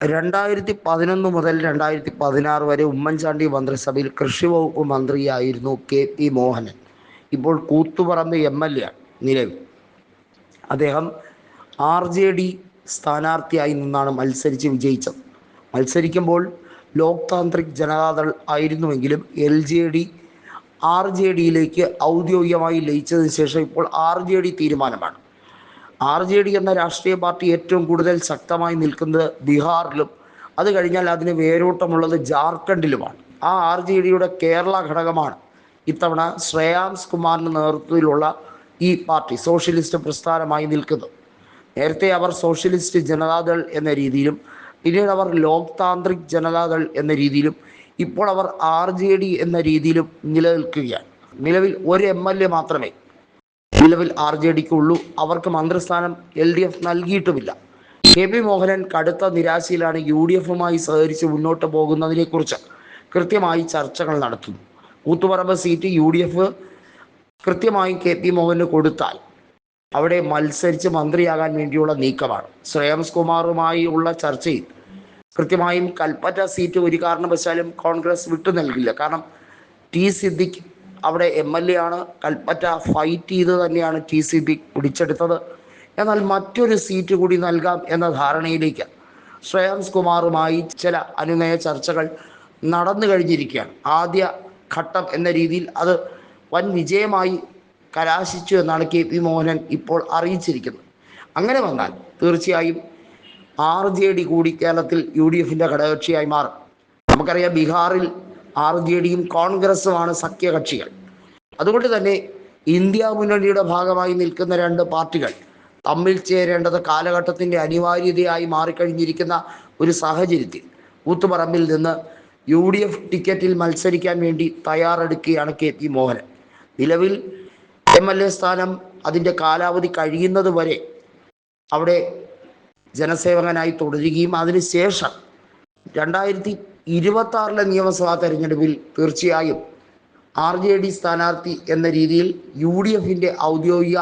രണ്ടായിരത്തി പതിനൊന്ന് മുതൽ രണ്ടായിരത്തി പതിനാറ് വരെ ഉമ്മൻചാണ്ടി മന്ത്രിസഭയിൽ കൃഷി വകുപ്പ് മന്ത്രിയായിരുന്നു കെ പി മോഹനൻ. ഇപ്പോൾ കൂത്തുപറമ്പ് എം എൽ എ നിലവിൽ. അദ്ദേഹം ആർ ജെ ഡി സ്ഥാനാർത്ഥിയായി നിന്നാണ് മത്സരിച്ച് വിജയിച്ചത്. മത്സരിക്കുമ്പോൾ Lok Tantrik Janata Dal ആയിരുന്നുവെങ്കിലും L J D R J ഡിയിലേക്ക് ഔദ്യോഗികമായി ലയിച്ചതിന് ശേഷം ഇപ്പോൾ ആർ ജെ ഡി തീരുമാനമാണ്. ആർ ജെ ഡി എന്ന രാഷ്ട്രീയ പാർട്ടി ഏറ്റവും കൂടുതൽ ശക്തമായി നിൽക്കുന്നത് ബീഹാറിലും. അത് കഴിഞ്ഞാൽ അതിന് വേരോട്ടമുള്ളത് ജാർഖണ്ഡിലുമാണ്. ആ ആർ ജെ ഡിയുടെ കേരള ഘടകമാണ് ഇത്തവണ ശ്രേയാംസ് കുമാറിന്റെ നേതൃത്വത്തിലുള്ള ഈ പാർട്ടി സോഷ്യലിസ്റ്റ് പ്രസ്ഥാനമായി നിൽക്കുന്നത്. നേരത്തെ അവർ സോഷ്യലിസ്റ്റ് ജനതാദൾ എന്ന രീതിയിലും പിന്നീട് അവർ ലോക്താന്ത്രിക് ജനതാദൾ എന്ന രീതിയിലും ഇപ്പോൾ അവർ ആർ ജെ ഡി എന്ന രീതിയിലും നിലനിൽക്കുകയാണ്. നിലവിൽ ഒരു എം എൽ എ മാത്രമേ നിലവിൽ ആർ ജെ ഡിക്ക് അവർക്ക് മന്ത്രിസ്ഥാനം എൽ ഡി എഫ് നൽകിയിട്ടുമില്ല. കെ പി മോഹനൻ കടുത്ത നിരാശയിലാണ് യു ഡി എഫുമായി സഹകരിച്ച് മുന്നോട്ട് പോകുന്നതിനെക്കുറിച്ച് കൃത്യമായി ചർച്ചകൾ നടത്തുന്നു. Koothuparamba seat U D F കൃത്യമായും കെ പി മോഹന് കൊടുത്താൽ അവിടെ മത്സരിച്ച് മന്ത്രിയാകാൻ വേണ്ടിയുള്ള നീക്കമാണ്. ശ്രേയംസ് കുമാറുമായി ഉള്ള ചർച്ചയിൽ കൃത്യമായും കൽപ്പറ്റ സീറ്റ് ഒരു കാരണവശാലും കോൺഗ്രസ് വിട്ടു നൽകില്ല. കാരണം ടി സിദ്ദിഖ് അവിടെ എം എൽ എ ആണ്. കൽപ്പറ്റ ഫൈറ്റ് ചെയ്ത് തന്നെയാണ് ടി സി പി പിടിച്ചെടുത്തത്. എന്നാൽ മറ്റൊരു സീറ്റ് കൂടി നൽകാം എന്ന ധാരണയിലേക്ക് ശ്രേയാംസ് കുമാറുമായി ചില അനുനയ ചർച്ചകൾ നടന്നു കഴിഞ്ഞിരിക്കുകയാണ്. ആദ്യ ഘട്ടം എന്ന രീതിയിൽ അത് വൻ വിജയമായി കലാശിച്ചു എന്നാണ് കെ പി മോഹനൻ ഇപ്പോൾ അറിയിച്ചിരിക്കുന്നത്. അങ്ങനെ വന്നാൽ തീർച്ചയായും ആർ ജെ ഡി കൂടി കേരളത്തിൽ യു ഡി എഫിന്റെ ഘടകകക്ഷിയായി മാറും. നമുക്കറിയാം ബീഹാറിൽ ആർ ജെ ഡിയും കോൺഗ്രസുമാണ് സഖ്യകക്ഷികൾ. അതുകൊണ്ട് തന്നെ ഇന്ത്യ മുന്നണിയുടെ ഭാഗമായി നിൽക്കുന്ന രണ്ട് പാർട്ടികൾ തമ്മിൽ ചേരേണ്ടത് കാലഘട്ടത്തിന്റെ അനിവാര്യതയായി മാറിക്കഴിഞ്ഞിരിക്കുന്ന ഒരു സാഹചര്യത്തിൽ കൂത്തുപറമ്പിൽ നിന്ന് യു ഡി എഫ് ടിക്കറ്റിൽ മത്സരിക്കാൻ വേണ്ടി തയ്യാറെടുക്കുകയാണ് കെ പി മോഹനൻ. നിലവിൽ എം എൽ എ സ്ഥാനം അതിന്റെ കാലാവധി കഴിയുന്നത് വരെ അവിടെ ജനസേവകനായി തുടരുകയും അതിനുശേഷം രണ്ടായിരത്തി ഇരുപത്തി നിയമസഭാ തെരഞ്ഞെടുപ്പിൽ തീർച്ചയായും ആർ ജെ ഡി സ്ഥാനാർത്ഥി എന്ന രീതിയിൽ യു ഡി എഫിന്റെ ഔദ്യോഗിക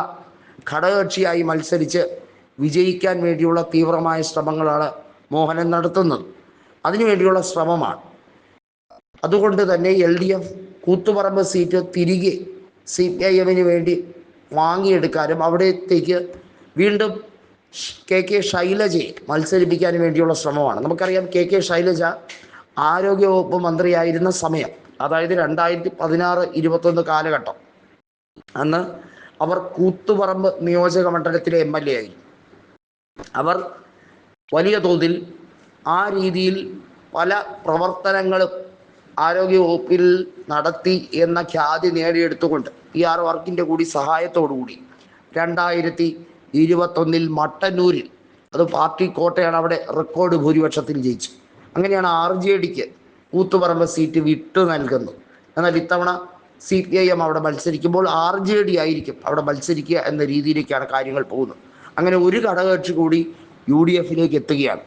ഘടകകക്ഷിയായി മത്സരിച്ച് വിജയിക്കാൻ വേണ്ടിയുള്ള തീവ്രമായ ശ്രമങ്ങളാണ് മോഹനൻ നടത്തുന്നത്. അതിനുവേണ്ടിയുള്ള ശ്രമമാണ്. അതുകൊണ്ട് തന്നെ L D F Koothuparamba seat തിരികെ സി പി ഐ എമ്മിന് വേണ്ടി വാങ്ങിയെടുക്കാനും അവിടത്തേക്ക് വീണ്ടും കെ കെ ശൈലജയെ മത്സരിപ്പിക്കാനും വേണ്ടിയുള്ള ശ്രമമാണ്. നമുക്കറിയാം കെ കെ ശൈലജ ആരോഗ്യവകുപ്പ് മന്ത്രിയായിരുന്ന സമയം അതായത് രണ്ടായിരത്തി പതിനാറ് ഇരുപത്തൊന്ന് കാലഘട്ടം അന്ന് അവർ കൂത്തുപറമ്പ് നിയോജക മണ്ഡലത്തിലെ എം എൽ എ ആയി അവർ വലിയ തോതിൽ ആ രീതിയിൽ പല പ്രവർത്തനങ്ങളും ആരോഗ്യവകുപ്പിൽ നടത്തി എന്ന ഖ്യാതി നേടിയെടുത്തുകൊണ്ട് പി ആർ വർക്കിന്റെ കൂടി സഹായത്തോടുകൂടി രണ്ടായിരത്തി ഇരുപത്തൊന്നിൽ മട്ടന്നൂരിൽ അത് പാർട്ടി കോട്ടയാണ് അവിടെ റെക്കോർഡ് ഭൂരിപക്ഷത്തിൽ ജയിച്ചു അങ്ങനെയാണ് ആർ ജെ ഡിക്ക് കൂത്തുപറമ്പ് സീറ്റ് വിട്ടു നൽകുന്നു എന്നാൽ ഇത്തവണ സി പി ഐ എം അവിടെ മത്സരിക്കുമ്പോൾ ആർ ജെ ഡി ആയിരിക്കും അവിടെ മത്സരിക്കുക എന്ന രീതിയിലേക്കാണ് കാര്യങ്ങൾ പോകുന്നത്. അങ്ങനെ ഒരു ഘടകകക്ഷി കൂടി യു ഡി എഫിലേക്ക് എത്തുകയാണ്.